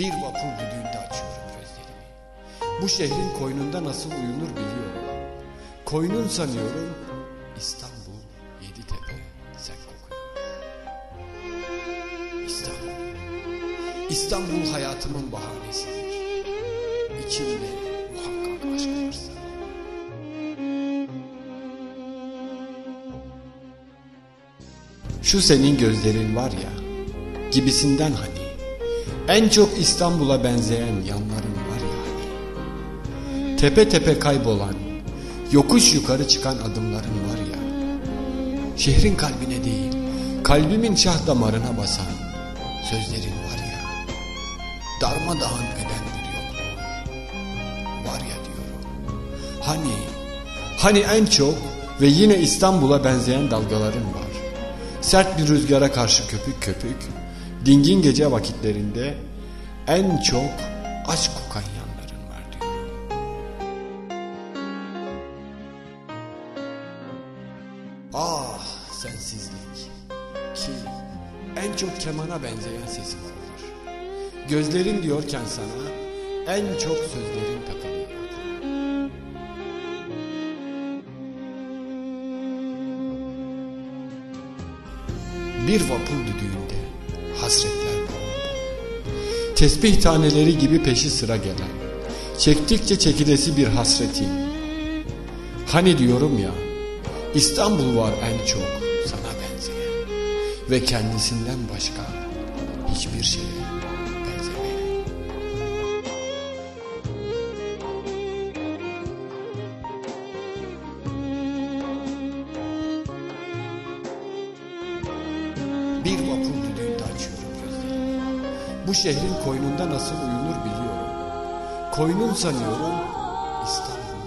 Bir vapur düdüğünde açıyorum gözlerimi. Bu şehrin koynunda nasıl uyunur biliyorum. Koynun sanıyorum İstanbul Yeditepe sen kokuyor. İstanbul. İstanbul hayatımın bahanesidir. İçinde muhakkak aşk varsa. Şu senin gözlerin var ya, gibisinden hani. En çok İstanbul'a benzeyen yanların var ya. Tepe tepe kaybolan, yokuş yukarı çıkan adımların var ya. Şehrin kalbine değil, kalbimin şah damarına basan sözlerin var ya. Darmadağın eden bir yokluğun var ya diyorum. Hani, hani en çok ve yine İstanbul'a benzeyen dalgaların var. Sert bir rüzgara karşı köpük köpük, dingin gece vakitlerinde en çok aşk kokan yanların var diyorum. Ah sensizlik ki en çok kemana benzeyen sesi vardır. Gözlerin diyorken sana en çok sözlerin takılıyor. Bir vapur düdüğünde hasretler boğuldu. Tesbih taneleri gibi peşi sıra gelen, çektikçe çekilesi bir hasretin. Hani diyorum ya, İstanbul var en çok sana benzeyen ve kendisinden başka hiçbir şeye benzemeyen. Bir vapur düdüğünde açıyorum gözlerimi. Bu şehrin koynunda nasıl uyunur biliyorum. Koynun sanıyorum İstanbul,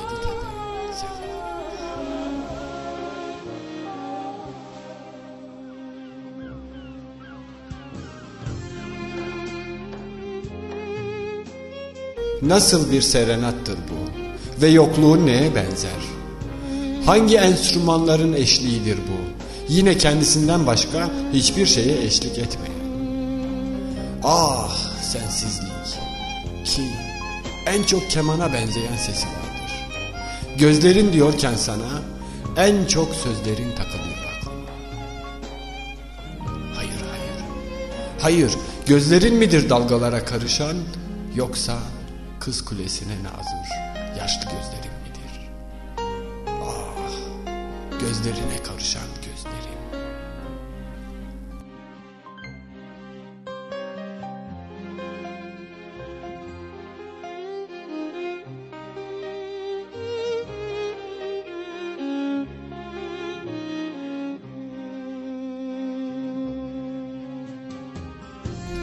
Yeditepe, Sefa. Nasıl bir serenattır bu ve yokluğun neye benzer? Hangi enstrümanların eşliğidir bu? Yine kendisinden başka hiçbir şeye eşlik etmeyen. Ah sensizlik ki en çok kemana benzeyen sesi vardır. Gözlerin diyorken sana en çok sözlerin takılıyor aklıma. Hayır hayır. Hayır gözlerin midir dalgalara karışan yoksa kız kulesine nazır yaşlı gözlerin midir? Ah gözlerine karışan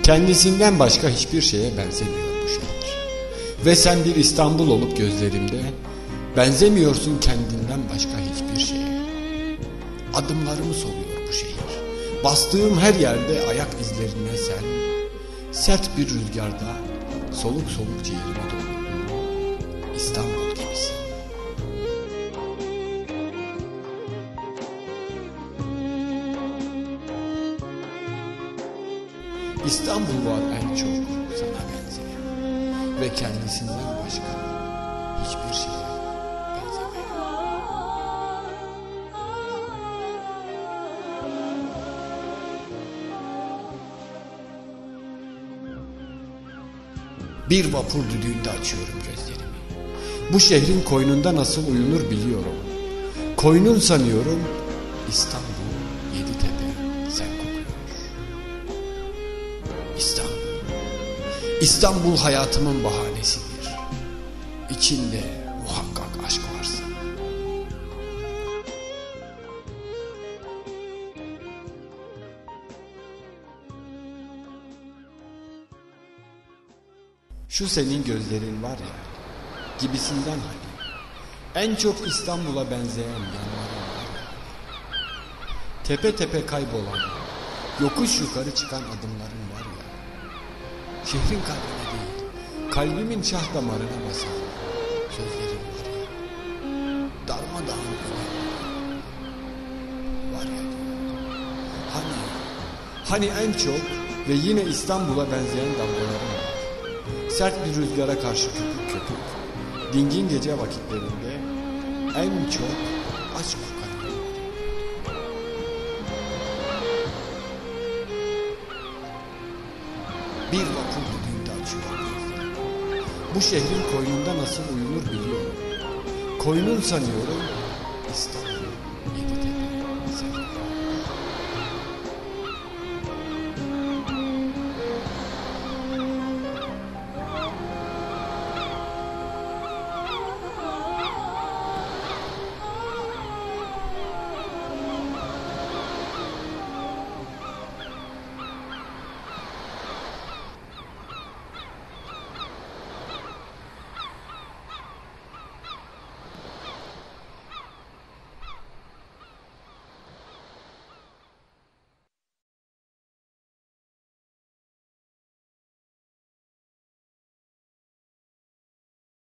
Kendisinden başka hiçbir şeye benzemiyor bu şehir. Ve sen bir İstanbul olup gözlerimde benzemiyorsun kendinden başka hiçbir şeye. Adımlarımı soluyor bu şehir. Bastığım her yerde ayak izlerine sen, sert bir rüzgarda soluk soluk ciğerime doldu. İstanbul İstanbul var en çok sana benzeyen ve kendisinden başka hiçbir benzemeyen. Bir vapur düdüğünde açıyorum gözlerimi. Bu şehrin koynunda nasıl uyunur biliyorum. Koynun sanıyorum İstanbul, Yeditepe sen kokuyor. İstanbul. İstanbul hayatımın bahanesidir. İçinde muhakkak aşk varsa. Şu senin gözlerin var ya, gibisinden hani. En çok İstanbul'a benzeyen yanların var ya. Tepe tepe kaybolan, yokuş yukarı çıkan adımların var ya. Şehrin kalbine değil, kalbimin şah damarına basan sözlerin var ya. Darmadağın önemli. Var ya. Hani, hani en çok Ve yine İstanbul'a benzeyen damgaları var. Sert bir rüzgara karşı köpük köpük. Dingin gece vakitlerinde en çok aşk kokar. Bir gözleri. Bu şehrin koynunda nasıl uyunur biliyorum. Koynun sanıyorum İstanbul.